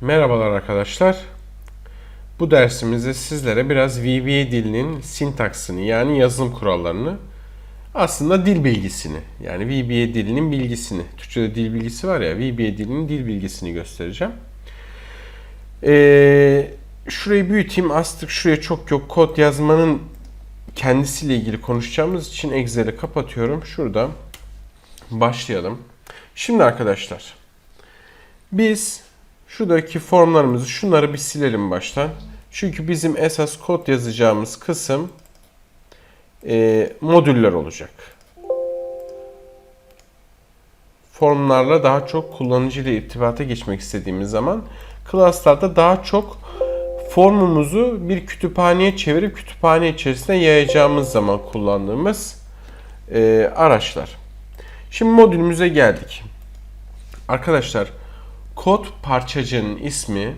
Merhabalar arkadaşlar. Bu dersimizde sizlere biraz VBA dilinin sintaksini yani yazılım kurallarını aslında dil bilgisini yani VBA dilinin bilgisini Türkçe'de dil bilgisi var ya VBA dilinin dil bilgisini göstereceğim. Ee, şurayı büyüteyim. Aslında şuraya çok yok. Kod yazmanın kendisiyle ilgili konuşacağımız için Excel'i kapatıyorum. Şurada başlayalım. Şimdi arkadaşlar biz şuradaki formlarımızı şunları bir silelim baştan. Çünkü bizim esas kod yazacağımız kısım e, modüller olacak. Formlarla daha çok kullanıcı ile irtibata geçmek istediğimiz zaman class'larda daha çok formumuzu bir kütüphaneye çevirip kütüphane içerisinde yayacağımız zaman kullandığımız e, araçlar. Şimdi modülümüze geldik. Arkadaşlar kod parçacığının ismi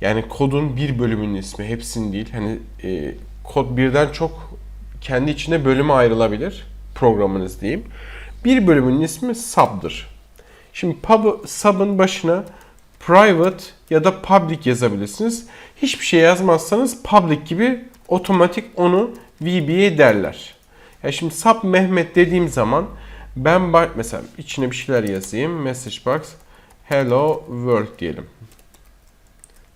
yani kodun bir bölümünün ismi hepsinin değil. Hani e, kod birden çok kendi içinde bölüme ayrılabilir programınız diyeyim. Bir bölümünün ismi sub'dır. Şimdi pub, sub'ın başına private ya da public yazabilirsiniz. Hiçbir şey yazmazsanız public gibi otomatik onu VBA derler. Ya şimdi sub Mehmet dediğim zaman ben mesela içine bir şeyler yazayım. Message box hello world diyelim.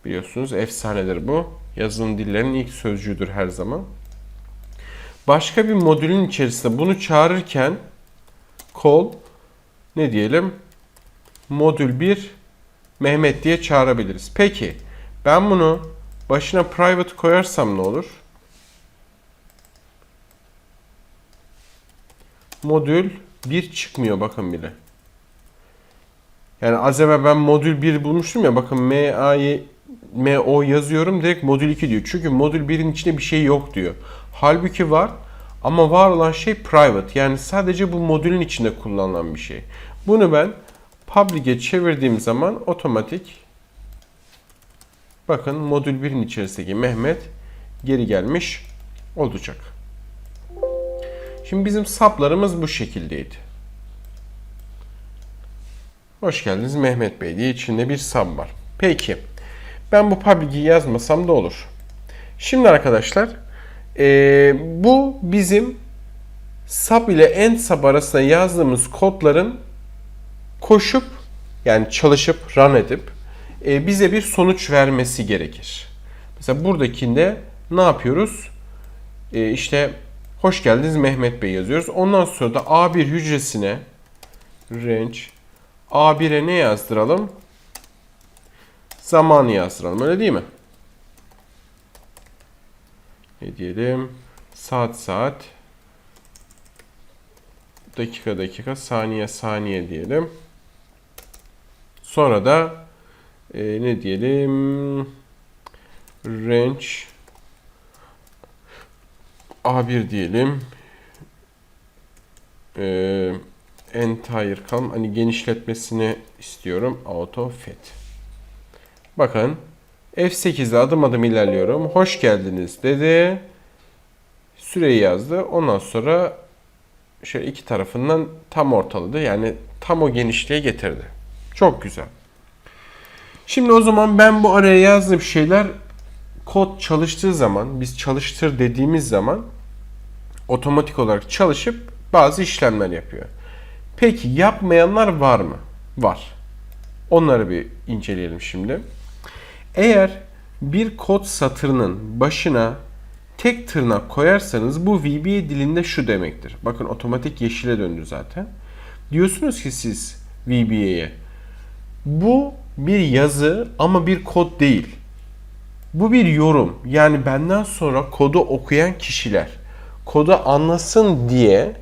Biliyorsunuz efsanedir bu. Yazılım dillerinin ilk sözcüğüdür her zaman. Başka bir modülün içerisinde bunu çağırırken call ne diyelim? Modül 1 Mehmet diye çağırabiliriz. Peki ben bunu başına private koyarsam ne olur? Modül 1 çıkmıyor bakın bile. Yani az evvel ben modül 1 bulmuştum ya bakın MA'yı MO yazıyorum direkt modül 2 diyor. Çünkü modül 1'in içinde bir şey yok diyor. Halbuki var ama var olan şey private. Yani sadece bu modülün içinde kullanılan bir şey. Bunu ben public'e çevirdiğim zaman otomatik bakın modül 1'in içerisindeki Mehmet geri gelmiş olacak. Şimdi bizim saplarımız bu şekildeydi. Hoş geldiniz Mehmet Bey diye içinde bir sub var. Peki ben bu public'i yazmasam da olur. Şimdi arkadaşlar ee, bu bizim sub ile end sub arasında yazdığımız kodların koşup yani çalışıp run edip e, bize bir sonuç vermesi gerekir. Mesela buradakinde ne yapıyoruz? E, işte hoş geldiniz Mehmet Bey yazıyoruz. Ondan sonra da A1 hücresine range A1'e ne yazdıralım? Zamanı yazdıralım. Öyle değil mi? Ne diyelim? Saat saat dakika dakika saniye saniye diyelim. Sonra da e, ne diyelim? Range A1 diyelim. E, entire kalm hani genişletmesini istiyorum. Auto fit. Bakın F8'de adım adım ilerliyorum. Hoş geldiniz dedi. Süreyi yazdı. Ondan sonra şöyle iki tarafından tam ortaladı. Yani tam o genişliğe getirdi. Çok güzel. Şimdi o zaman ben bu araya yazdığım şeyler kod çalıştığı zaman, biz çalıştır dediğimiz zaman otomatik olarak çalışıp bazı işlemler yapıyor. Peki yapmayanlar var mı? Var. Onları bir inceleyelim şimdi. Eğer bir kod satırının başına tek tırnak koyarsanız bu VBA dilinde şu demektir. Bakın otomatik yeşile döndü zaten. Diyorsunuz ki siz VBA'ye bu bir yazı ama bir kod değil. Bu bir yorum. Yani benden sonra kodu okuyan kişiler kodu anlasın diye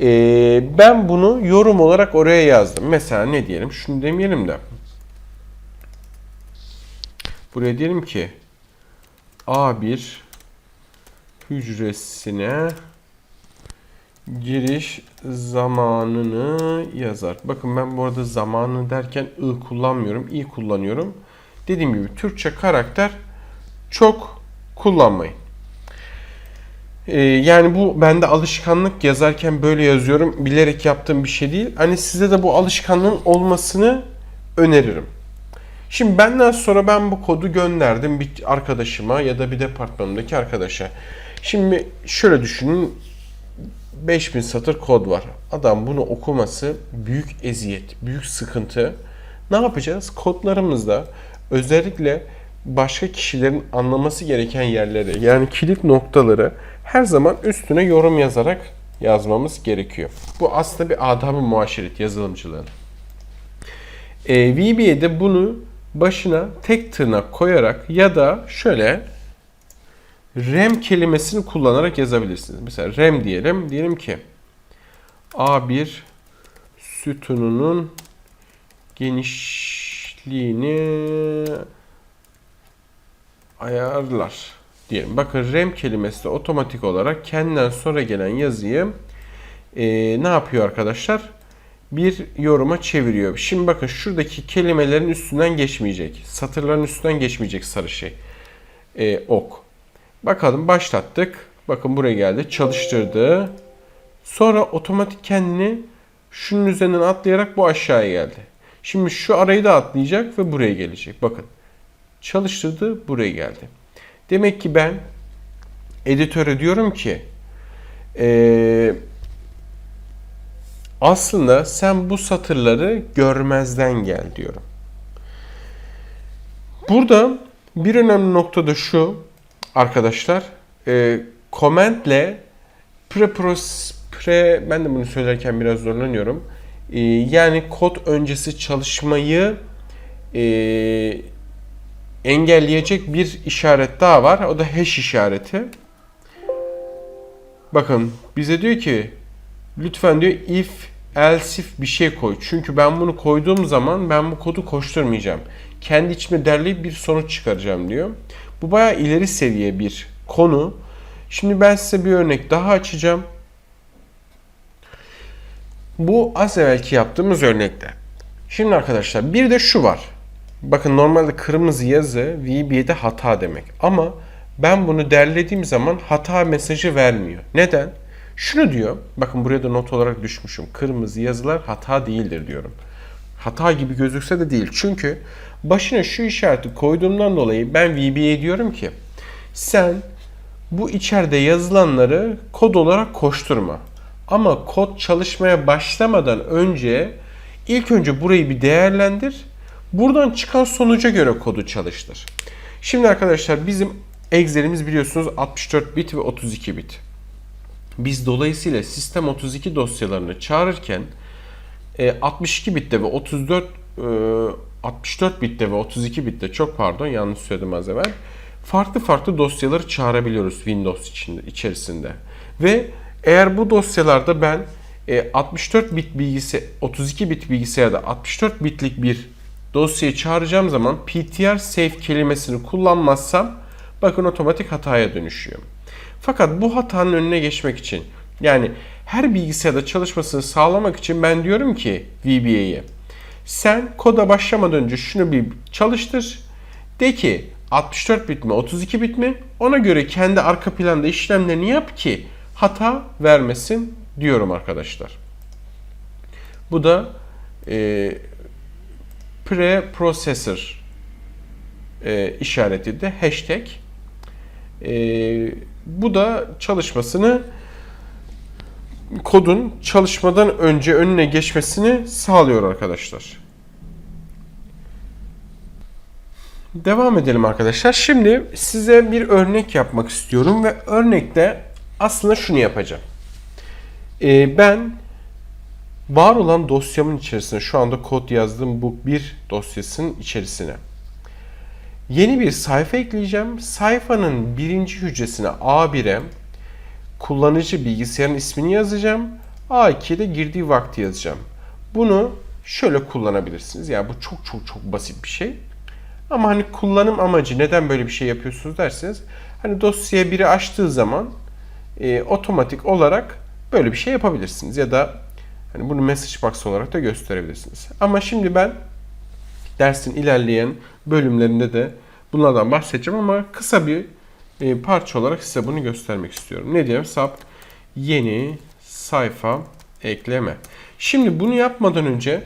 e, ben bunu yorum olarak oraya yazdım. Mesela ne diyelim? Şunu demeyelim de. Buraya diyelim ki A1 hücresine giriş zamanını yazar. Bakın ben bu arada zamanı derken ı kullanmıyorum, i kullanıyorum. Dediğim gibi Türkçe karakter çok kullanmayın. Ee, yani bu bende alışkanlık yazarken böyle yazıyorum. Bilerek yaptığım bir şey değil. Hani size de bu alışkanlığın olmasını öneririm. Şimdi benden sonra ben bu kodu gönderdim bir arkadaşıma ya da bir departmanımdaki arkadaşa. Şimdi şöyle düşünün 5000 satır kod var. Adam bunu okuması büyük eziyet, büyük sıkıntı. Ne yapacağız? Kodlarımızda özellikle başka kişilerin anlaması gereken yerleri yani kilit noktaları her zaman üstüne yorum yazarak yazmamız gerekiyor. Bu aslında bir adab-ı muaşeret yazılımcılığın. E, VBA'de bunu başına tek tırnak koyarak ya da şöyle rem kelimesini kullanarak yazabilirsiniz. Mesela rem diyelim. Diyelim ki A1 sütununun genişliğini ayarlar diyelim. Bakın rem kelimesi de otomatik olarak kendinden sonra gelen yazıyı e, ne yapıyor arkadaşlar? Bir yoruma çeviriyor. Şimdi bakın şuradaki kelimelerin üstünden geçmeyecek. Satırların üstünden geçmeyecek sarı şey. E, ok. Bakalım başlattık. Bakın buraya geldi. Çalıştırdı. Sonra otomatik kendini şunun üzerinden atlayarak bu aşağıya geldi. Şimdi şu arayı da atlayacak ve buraya gelecek. Bakın. Çalıştırdı buraya geldi. Demek ki ben editöre diyorum ki eee aslında sen bu satırları görmezden gel diyorum. Burada bir önemli nokta da şu arkadaşlar. E, komentle prepros pre ben de bunu söylerken biraz zorlanıyorum. E, yani kod öncesi çalışmayı e, engelleyecek bir işaret daha var. O da hash işareti. Bakın bize diyor ki lütfen diyor if else if bir şey koy. Çünkü ben bunu koyduğum zaman ben bu kodu koşturmayacağım. Kendi içime derleyip bir sonuç çıkaracağım diyor. Bu bayağı ileri seviye bir konu. Şimdi ben size bir örnek daha açacağım. Bu az evvelki yaptığımız örnekte. Şimdi arkadaşlar bir de şu var. Bakın normalde kırmızı yazı VBA'de hata demek. Ama ben bunu derlediğim zaman hata mesajı vermiyor. Neden? Şunu diyor. Bakın buraya da not olarak düşmüşüm. Kırmızı yazılar hata değildir diyorum. Hata gibi gözükse de değil. Çünkü başına şu işareti koyduğumdan dolayı ben VBA diyorum ki sen bu içeride yazılanları kod olarak koşturma. Ama kod çalışmaya başlamadan önce ilk önce burayı bir değerlendir. Buradan çıkan sonuca göre kodu çalıştır. Şimdi arkadaşlar bizim Excel'imiz biliyorsunuz 64 bit ve 32 bit. Biz dolayısıyla sistem 32 dosyalarını çağırırken 62 bitte ve 34 64 bitte ve 32 bitte çok pardon yanlış söyledim az evvel. Farklı farklı dosyaları çağırabiliyoruz Windows içinde, içerisinde. Ve eğer bu dosyalarda ben 64 bit bilgisi 32 bit bilgisayarda 64 bitlik bir dosyayı çağıracağım zaman ptr save kelimesini kullanmazsam bakın otomatik hataya dönüşüyor. Fakat bu hatanın önüne geçmek için yani her bilgisayarda çalışmasını sağlamak için ben diyorum ki VBA'ye sen koda başlamadan önce şunu bir çalıştır. De ki 64 bit mi 32 bit mi ona göre kendi arka planda işlemlerini yap ki hata vermesin diyorum Bu da e, preprocessor e, işareti de hashtag. E, bu da çalışmasını kodun çalışmadan önce önüne geçmesini sağlıyor arkadaşlar. Devam edelim arkadaşlar. Şimdi size bir örnek yapmak istiyorum ve örnekte aslında şunu yapacağım. Ee, ben var olan dosyamın içerisine şu anda kod yazdığım bu bir dosyasının içerisine yeni bir sayfa ekleyeceğim. Sayfanın birinci hücresine A1'e kullanıcı bilgisayarın ismini yazacağım. A2'ye de girdiği vakti yazacağım. Bunu şöyle kullanabilirsiniz. Yani bu çok çok çok basit bir şey. Ama hani kullanım amacı neden böyle bir şey yapıyorsunuz derseniz hani dosyaya biri açtığı zaman e, otomatik olarak böyle bir şey yapabilirsiniz. Ya da hani bunu message box olarak da gösterebilirsiniz. Ama şimdi ben dersin ilerleyen bölümlerinde de bunlardan bahsedeceğim ama kısa bir e, parça olarak size bunu göstermek istiyorum. Ne diyelim? Sap yeni sayfa ekleme. Şimdi bunu yapmadan önce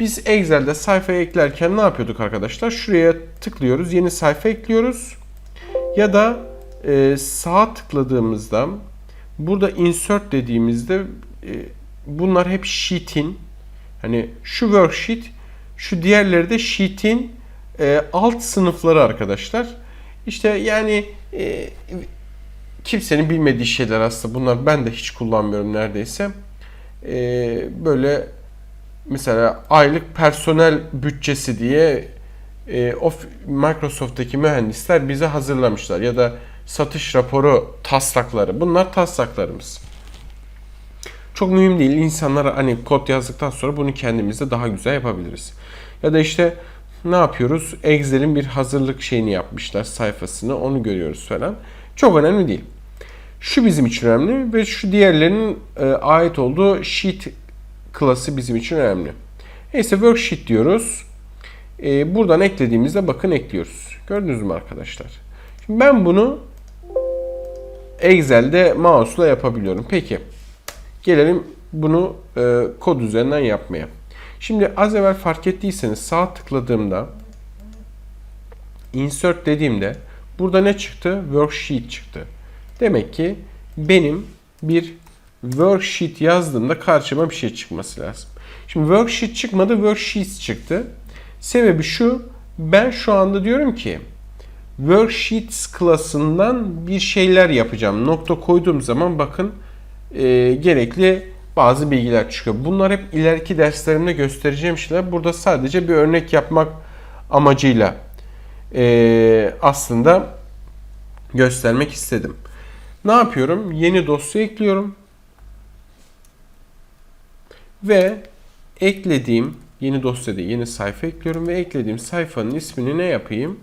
Biz Excel'de sayfayı eklerken ne yapıyorduk arkadaşlar? Şuraya tıklıyoruz, yeni sayfa ekliyoruz. Ya da e, sağa tıkladığımızda burada insert dediğimizde e, bunlar hep sheet'in hani şu worksheet şu diğerleri de sheet'in e, alt sınıfları arkadaşlar. İşte yani e, kimsenin bilmediği şeyler aslında bunlar ben de hiç kullanmıyorum neredeyse. E, böyle mesela aylık personel bütçesi diye e, of Microsoft'taki mühendisler bize hazırlamışlar ya da satış raporu taslakları. Bunlar taslaklarımız. Çok mühim değil. İnsanlara hani kod yazdıktan sonra bunu kendimizde daha güzel yapabiliriz. Ya da işte ne yapıyoruz? Excel'in bir hazırlık şeyini yapmışlar sayfasını. Onu görüyoruz falan. Çok önemli değil. Şu bizim için önemli ve şu diğerlerinin e, ait olduğu sheet klası bizim için önemli. Neyse worksheet diyoruz. E, buradan eklediğimizde bakın ekliyoruz. Gördünüz mü arkadaşlar? Şimdi ben bunu Excel'de mouse'la yapabiliyorum. Peki. Gelelim bunu e, kod üzerinden yapmaya. Şimdi az evvel fark ettiyseniz sağ tıkladığımda insert dediğimde burada ne çıktı? Worksheet çıktı. Demek ki benim bir worksheet yazdığımda karşıma bir şey çıkması lazım. Şimdi worksheet çıkmadı, worksheets çıktı. Sebebi şu, ben şu anda diyorum ki worksheets klasından bir şeyler yapacağım. Nokta koyduğum zaman bakın e, gerekli bazı bilgiler çıkıyor. Bunlar hep ileriki derslerimde göstereceğim şeyler. Burada sadece bir örnek yapmak amacıyla e, aslında göstermek istedim. Ne yapıyorum? Yeni dosya ekliyorum. Ve eklediğim yeni dosyada yeni sayfa ekliyorum ve eklediğim sayfanın ismini ne yapayım?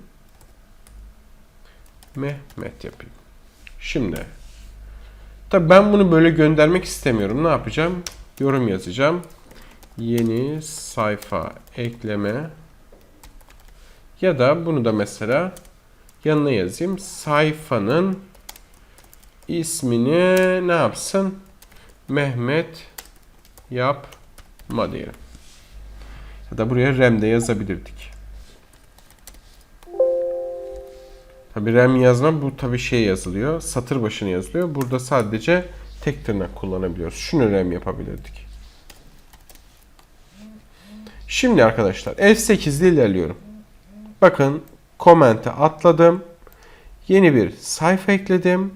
Mehmet yapayım. Şimdi tabi ben bunu böyle göndermek istemiyorum. Ne yapacağım? Yorum yazacağım. Yeni sayfa ekleme ya da bunu da mesela yanına yazayım. Sayfanın ismini ne yapsın? Mehmet yapma diyelim. Ya da buraya RAM'de yazabilirdik. Tabi RAM yazma bu tabi şey yazılıyor. Satır başına yazılıyor. Burada sadece tek tırnak kullanabiliyoruz. Şunu RAM yapabilirdik. Şimdi arkadaşlar F8 ile ilerliyorum. Bakın komente atladım. Yeni bir sayfa ekledim.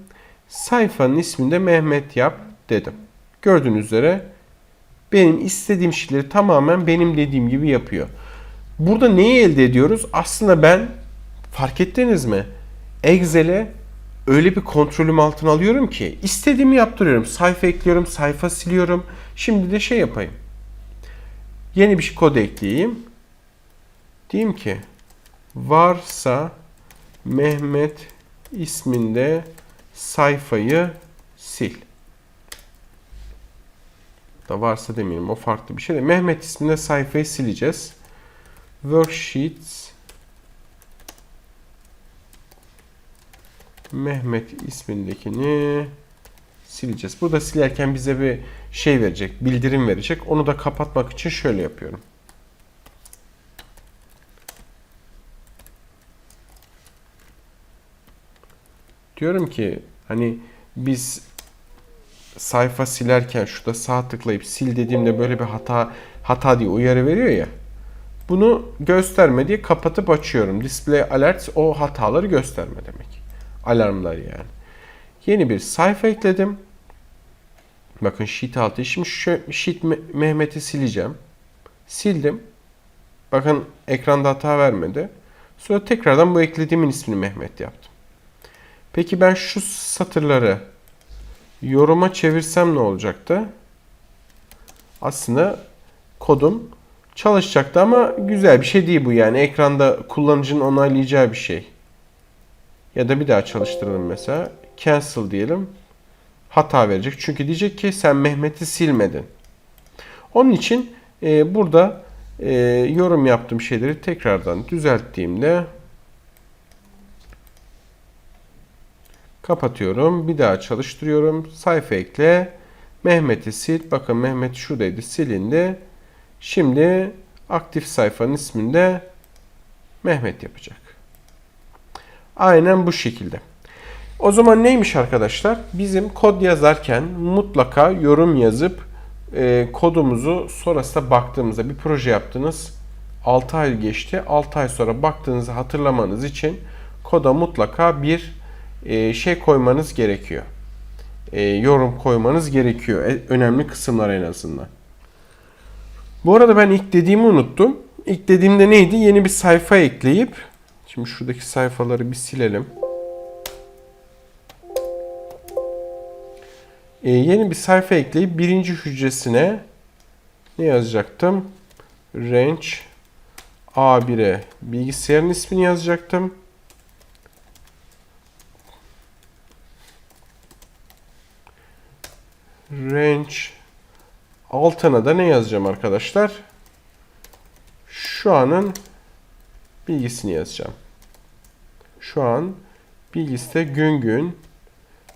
Sayfanın isminde Mehmet yap dedim. Gördüğünüz üzere benim istediğim şeyleri tamamen benim dediğim gibi yapıyor. Burada neyi elde ediyoruz? Aslında ben fark ettiniz mi? Excel'e öyle bir kontrolüm altına alıyorum ki istediğimi yaptırıyorum. Sayfa ekliyorum, sayfa siliyorum. Şimdi de şey yapayım. Yeni bir kod ekleyeyim. Diyeyim ki varsa Mehmet isminde sayfayı sil. Da varsa demeyelim o farklı bir şey de. Mehmet isminde sayfayı sileceğiz. Worksheets Mehmet ismindekini sileceğiz. Burada silerken bize bir şey verecek, bildirim verecek. Onu da kapatmak için şöyle yapıyorum. Diyorum ki hani biz sayfa silerken şurada sağ tıklayıp sil dediğimde böyle bir hata hata diye uyarı veriyor ya. Bunu gösterme diye kapatıp açıyorum. Display alerts o hataları gösterme demek. Alarmlar yani. Yeni bir sayfa ekledim. Bakın sheet altı. Şimdi şu sheet Mehmet'i sileceğim. Sildim. Bakın ekranda hata vermedi. Sonra tekrardan bu eklediğimin ismini Mehmet yaptım. Peki ben şu satırları yoruma çevirsem ne olacaktı? Aslında kodum çalışacaktı ama güzel bir şey değil bu yani. Ekranda kullanıcının onaylayacağı bir şey. Ya da bir daha çalıştıralım mesela. Cancel diyelim. Hata verecek. Çünkü diyecek ki sen Mehmet'i silmedin. Onun için e, burada e, yorum yaptığım şeyleri tekrardan düzelttiğimde Kapatıyorum. Bir daha çalıştırıyorum. Sayfa ekle. Mehmet'i sil. Bakın Mehmet şuradaydı. Silindi. Şimdi Aktif sayfanın ismini de Mehmet yapacak. Aynen bu şekilde. O zaman neymiş arkadaşlar? Bizim kod yazarken mutlaka yorum yazıp e, kodumuzu sonrasında baktığımızda bir proje yaptınız. 6 ay geçti. 6 ay sonra baktığınızı hatırlamanız için koda mutlaka bir e, şey koymanız gerekiyor. E, yorum koymanız gerekiyor. E, önemli kısımlar en azından. Bu arada ben ilk dediğimi unuttum. İlk dediğimde neydi? Yeni bir sayfa ekleyip şimdi şuradaki sayfaları bir silelim. Ee, yeni bir sayfa ekleyip birinci hücresine ne yazacaktım? Range A1'e bilgisayarın ismini yazacaktım. Range altına da ne yazacağım arkadaşlar? Şu anın bilgisini yazacağım. Şu an bilgiste gün gün,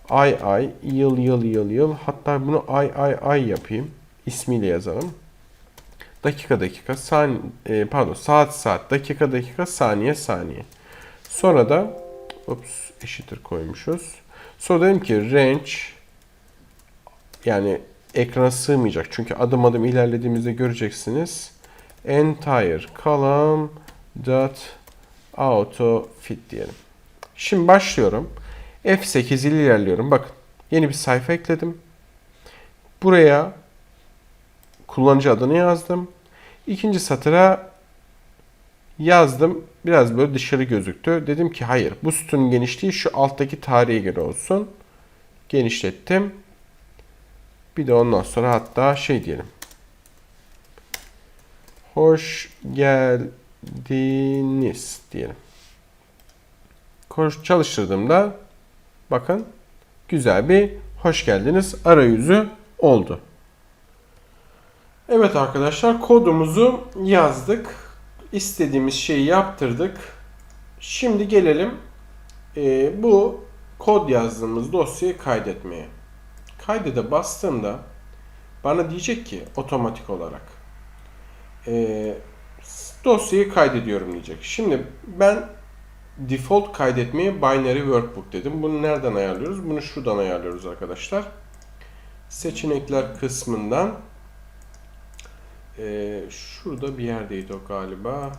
ay ay, yıl yıl yıl yıl hatta bunu ay ay ay yapayım. ismiyle yazalım. Dakika dakika, saniye, pardon saat saat, dakika dakika, saniye saniye. Sonra da ups, eşittir koymuşuz. Sonra dedim ki range yani ekrana sığmayacak. Çünkü adım adım ilerlediğimizde göreceksiniz. Entire column dot auto fit diyelim. Şimdi başlıyorum. F8 ile ilerliyorum. Bakın yeni bir sayfa ekledim. Buraya kullanıcı adını yazdım. İkinci satıra yazdım. Biraz böyle dışarı gözüktü. Dedim ki hayır bu sütunun genişliği şu alttaki tarihe göre olsun. Genişlettim. Bir de ondan sonra hatta şey diyelim. Hoş geldiniz diyelim. Çalıştırdığımda bakın güzel bir hoş geldiniz arayüzü oldu. Evet arkadaşlar kodumuzu yazdık. İstediğimiz şeyi yaptırdık. Şimdi gelelim e, bu kod yazdığımız dosyayı kaydetmeye. Kaydede bastığımda bana diyecek ki otomatik olarak e, dosyayı kaydediyorum diyecek. Şimdi ben default kaydetmeyi binary workbook dedim. Bunu nereden ayarlıyoruz? Bunu şuradan ayarlıyoruz arkadaşlar. Seçenekler kısmından e, şurada bir yerdeydi o galiba.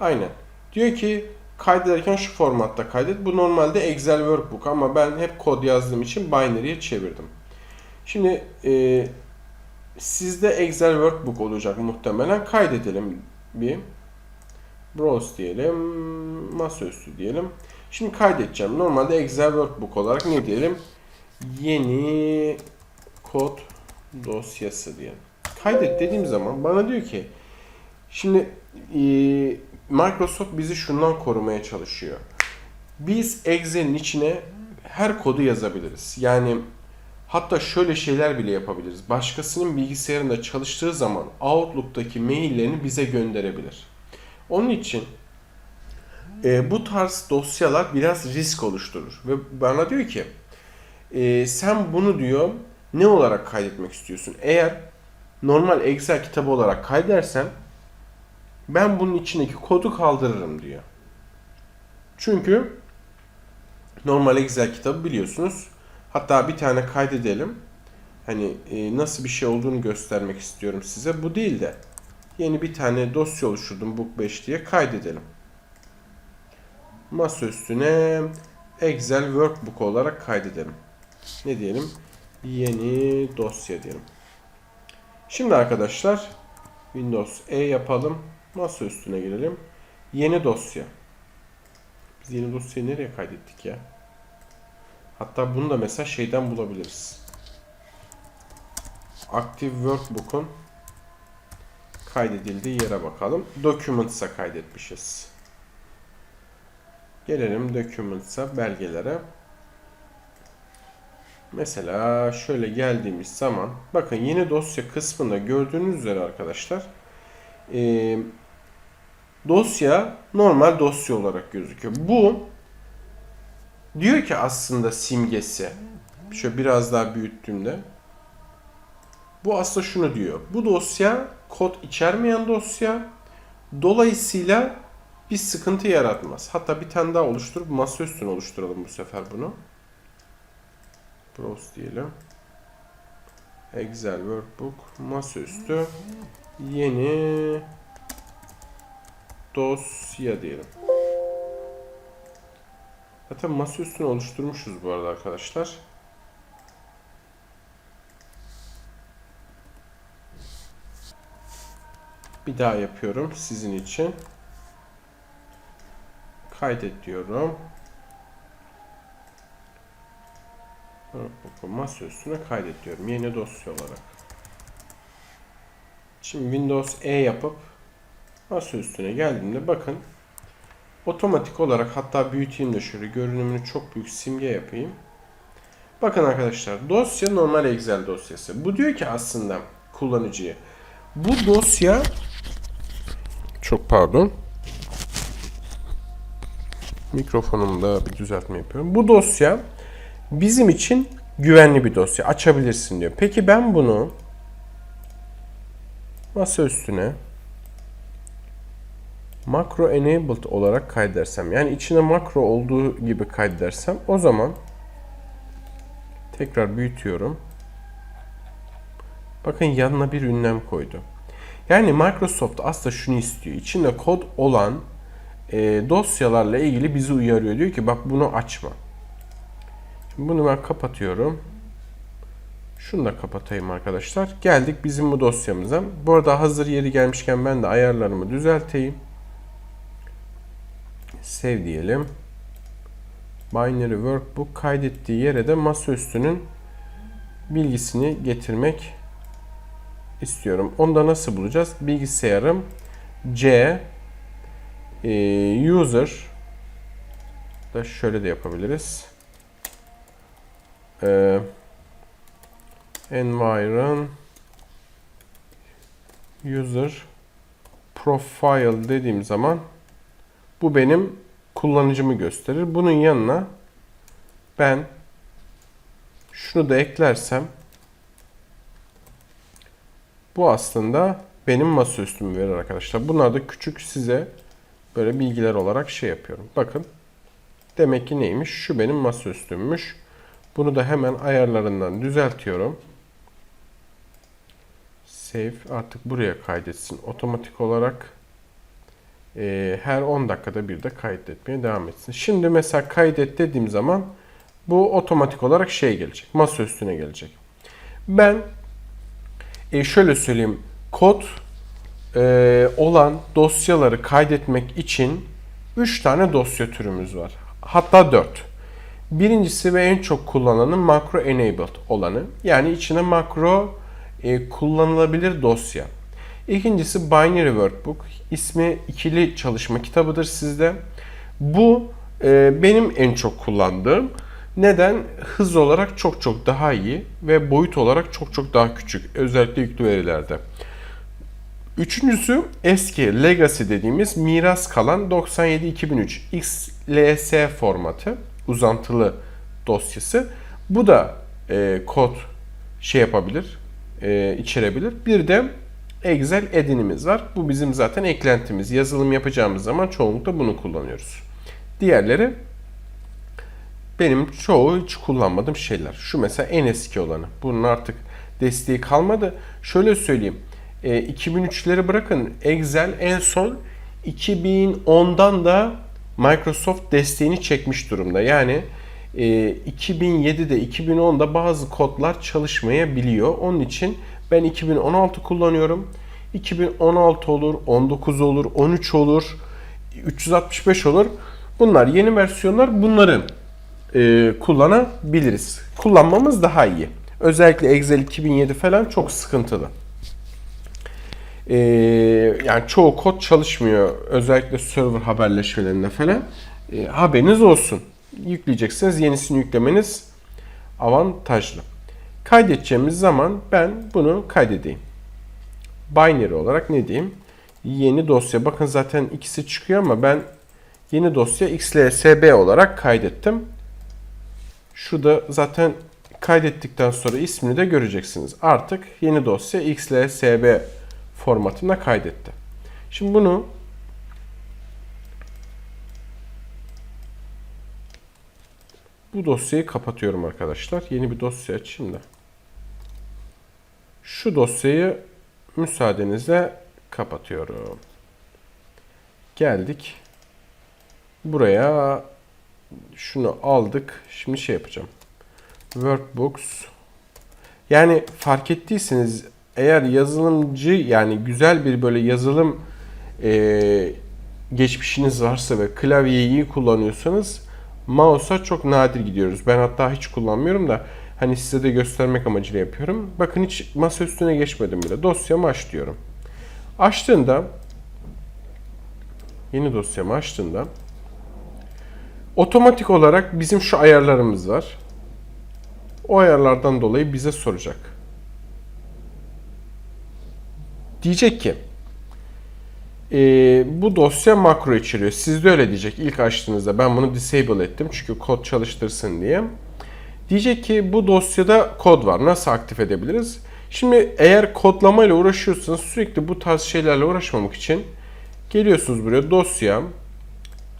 Aynen. Diyor ki kaydederken şu formatta kaydet. Bu normalde Excel workbook ama ben hep kod yazdığım için binary'ye çevirdim. Şimdi e, sizde Excel workbook olacak muhtemelen. Kaydedelim bir. Browse diyelim. Masaüstü diyelim. Şimdi kaydedeceğim. Normalde Excel workbook olarak ne diyelim? Yeni kod dosyası diyelim. Kaydet dediğim zaman bana diyor ki şimdi e, Microsoft bizi şundan korumaya çalışıyor. Biz Excel'in içine her kodu yazabiliriz. Yani hatta şöyle şeyler bile yapabiliriz. Başkasının bilgisayarında çalıştığı zaman Outlook'taki maillerini bize gönderebilir. Onun için e, bu tarz dosyalar biraz risk oluşturur. Ve bana diyor ki e, sen bunu diyor ne olarak kaydetmek istiyorsun? Eğer normal Excel kitabı olarak kaydedersen ben bunun içindeki kodu kaldırırım diyor. Çünkü normal Excel kitabı biliyorsunuz. Hatta bir tane kaydedelim. Hani e, nasıl bir şey olduğunu göstermek istiyorum size. Bu değil de yeni bir tane dosya oluşturdum book 5 diye kaydedelim. Masa üstüne Excel Workbook olarak kaydedelim. Ne diyelim? Yeni dosya diyelim. Şimdi arkadaşlar Windows E yapalım. Masa üstüne girelim. Yeni dosya. Biz yeni dosyayı nereye kaydettik ya? Hatta bunu da mesela şeyden bulabiliriz. Active Workbook'un kaydedildiği yere bakalım. Documents'a kaydetmişiz. Gelelim Documents'a, belgelere. Mesela şöyle geldiğimiz zaman bakın yeni dosya kısmında gördüğünüz üzere arkadaşlar e, dosya normal dosya olarak gözüküyor. Bu diyor ki aslında simgesi şöyle biraz daha büyüttüğümde bu aslında şunu diyor. Bu dosya kod içermeyen dosya. Dolayısıyla bir sıkıntı yaratmaz. Hatta bir tane daha oluşturup masa üstüne oluşturalım bu sefer bunu. Browse diyelim. Excel Workbook masaüstü yeni dosya diyelim. Zaten masa üstünü oluşturmuşuz bu arada arkadaşlar. Bir daha yapıyorum sizin için. Kaydet diyorum. Masa üstüne kaydet diyorum. Yeni dosya olarak. Şimdi Windows E yapıp masa üstüne geldiğimde bakın otomatik olarak hatta büyüteyim de şöyle görünümünü çok büyük simge yapayım. Bakın arkadaşlar dosya normal Excel dosyası. Bu diyor ki aslında kullanıcıya bu dosya çok pardon mikrofonumda bir düzeltme yapıyorum. Bu dosya bizim için güvenli bir dosya. Açabilirsin diyor. Peki ben bunu masa üstüne makro enabled olarak kaydedersem yani içine makro olduğu gibi kaydedersem o zaman tekrar büyütüyorum. Bakın yanına bir ünlem koydu. Yani Microsoft aslında şunu istiyor. İçinde kod olan e, dosyalarla ilgili bizi uyarıyor. Diyor ki bak bunu açma. Şimdi bunu ben kapatıyorum. Şunu da kapatayım arkadaşlar. Geldik bizim bu dosyamıza. Bu arada hazır yeri gelmişken ben de ayarlarımı düzelteyim. Save diyelim. Binary Workbook kaydettiği yere de masaüstünün bilgisini getirmek istiyorum. Onu da nasıl bulacağız? Bilgisayarım C e, user da şöyle de yapabiliriz. E, environ user profile dediğim zaman bu benim kullanıcımı gösterir. Bunun yanına ben şunu da eklersem bu aslında benim masaüstümü verir arkadaşlar. Bunlar da küçük size böyle bilgiler olarak şey yapıyorum. Bakın demek ki neymiş? Şu benim masaüstümmüş. Bunu da hemen ayarlarından düzeltiyorum. Save artık buraya kaydetsin. Otomatik olarak e, her 10 dakikada bir de kaydetmeye devam etsin. Şimdi mesela kaydet dediğim zaman bu otomatik olarak şey gelecek. Masa üstüne gelecek. Ben e, şöyle söyleyeyim. Kod e, olan dosyaları kaydetmek için 3 tane dosya türümüz var. Hatta 4. Birincisi ve en çok kullananı macro enabled olanı. Yani içine makro e, kullanılabilir dosya. İkincisi Binary Workbook. İsmi ikili çalışma kitabıdır sizde. Bu e, benim en çok kullandığım. Neden? Hız olarak çok çok daha iyi ve boyut olarak çok çok daha küçük. Özellikle yüklü verilerde. Üçüncüsü eski Legacy dediğimiz miras kalan 97-2003 XLS formatı uzantılı dosyası. Bu da e, kod şey yapabilir, e, içerebilir. Bir de Excel edinimiz var. Bu bizim zaten eklentimiz. Yazılım yapacağımız zaman çoğunlukla bunu kullanıyoruz. Diğerleri benim çoğu hiç kullanmadığım şeyler. Şu mesela en eski olanı. Bunun artık desteği kalmadı. Şöyle söyleyeyim. E, 2003'leri bırakın. Excel en son 2010'dan da Microsoft desteğini çekmiş durumda. Yani e, 2007'de 2010'da bazı kodlar çalışmayabiliyor. Onun için ben 2016 kullanıyorum. 2016 olur, 19 olur, 13 olur, 365 olur. Bunlar yeni versiyonlar. Bunların e, kullanabiliriz. Kullanmamız daha iyi. Özellikle Excel 2007 falan çok sıkıntılı. E, yani çoğu kod çalışmıyor. Özellikle server haberleşmelerinde falan. E, haberiniz olsun. Yükleyeceksiniz. Yenisini yüklemeniz avantajlı. Kaydedeceğimiz zaman ben bunu kaydedeyim. Binary olarak ne diyeyim? Yeni dosya. Bakın zaten ikisi çıkıyor ama ben yeni dosya xlsb olarak kaydettim. Şurada zaten kaydettikten sonra ismini de göreceksiniz. Artık yeni dosya xlsb formatına kaydetti. Şimdi bunu bu dosyayı kapatıyorum arkadaşlar. Yeni bir dosya açayım da. Şu dosyayı müsaadenizle kapatıyorum. Geldik. Buraya şunu aldık. Şimdi şey yapacağım. Workbooks. Yani fark ettiyseniz eğer yazılımcı yani güzel bir böyle yazılım e, geçmişiniz varsa ve klavyeyi iyi kullanıyorsanız mouse'a çok nadir gidiyoruz. Ben hatta hiç kullanmıyorum da hani size de göstermek amacıyla yapıyorum. Bakın hiç masa üstüne geçmedim bile. Dosyamı aç diyorum. Açtığında yeni dosyamı açtığında otomatik olarak bizim şu ayarlarımız var. O ayarlardan dolayı bize soracak. Diyecek ki e, bu dosya makro içeriyor. Sizde öyle diyecek ilk açtığınızda. Ben bunu disable ettim çünkü kod çalıştırsın diye. Diyecek ki bu dosyada kod var. Nasıl aktif edebiliriz? Şimdi eğer kodlamayla uğraşıyorsanız sürekli bu tarz şeylerle uğraşmamak için geliyorsunuz buraya dosya,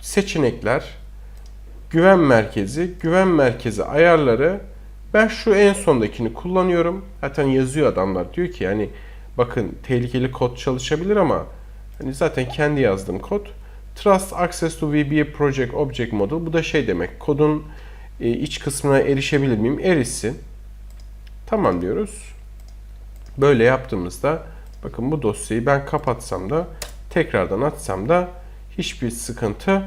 seçenekler, güven merkezi, güven merkezi ayarları. Ben şu en sondakini kullanıyorum. Zaten yazıyor adamlar. Diyor ki yani bakın tehlikeli kod çalışabilir ama hani zaten kendi yazdığım kod. Trust Access to VBA Project Object Model. Bu da şey demek. Kodun e, iç kısmına erişebilir miyim? Erişsin. Tamam diyoruz. Böyle yaptığımızda bakın bu dosyayı ben kapatsam da tekrardan açsam da hiçbir sıkıntı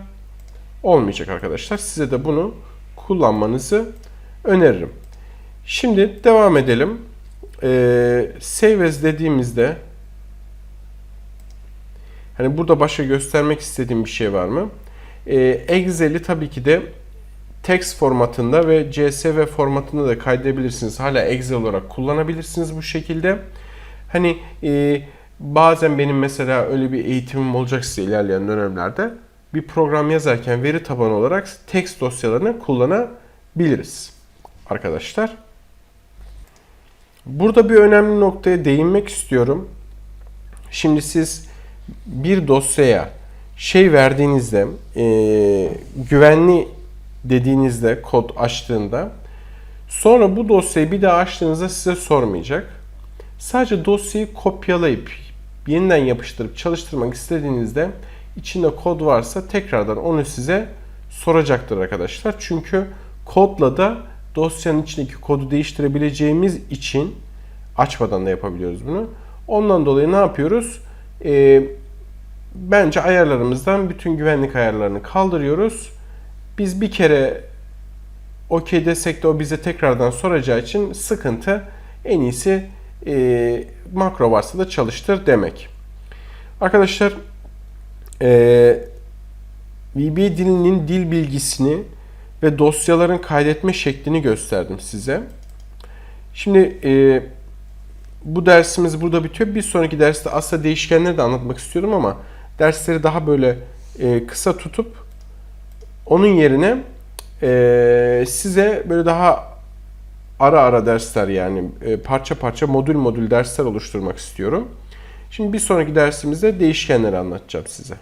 olmayacak arkadaşlar. Size de bunu kullanmanızı öneririm. Şimdi devam edelim. Ee, save as dediğimizde hani burada başka göstermek istediğim bir şey var mı? Ee, Excel'i tabii ki de text formatında ve CSV formatında da kaydedebilirsiniz. Hala Excel olarak kullanabilirsiniz bu şekilde. Hani e, bazen benim mesela öyle bir eğitimim olacak size ilerleyen dönemlerde bir program yazarken veri tabanı olarak text dosyalarını kullanabiliriz arkadaşlar. Burada bir önemli noktaya değinmek istiyorum. Şimdi siz bir dosyaya şey verdiğinizde e, güvenli dediğinizde kod açtığında sonra bu dosyayı bir daha açtığınızda size sormayacak. Sadece dosyayı kopyalayıp yeniden yapıştırıp çalıştırmak istediğinizde içinde kod varsa tekrardan onu size soracaktır arkadaşlar. Çünkü kodla da dosyanın içindeki kodu değiştirebileceğimiz için açmadan da yapabiliyoruz bunu. Ondan dolayı ne yapıyoruz? Ee, bence ayarlarımızdan bütün güvenlik ayarlarını kaldırıyoruz. Biz bir kere okey desek de o bize tekrardan soracağı için sıkıntı en iyisi e, makro varsa da çalıştır demek. Arkadaşlar e, VBA dilinin dil bilgisini ve dosyaların kaydetme şeklini gösterdim size. Şimdi e, bu dersimiz burada bitiyor. Bir sonraki derste aslında değişkenleri de anlatmak istiyorum ama dersleri daha böyle e, kısa tutup onun yerine e, size böyle daha ara ara dersler yani e, parça parça modül modül dersler oluşturmak istiyorum. Şimdi bir sonraki dersimizde değişkenleri anlatacağım size.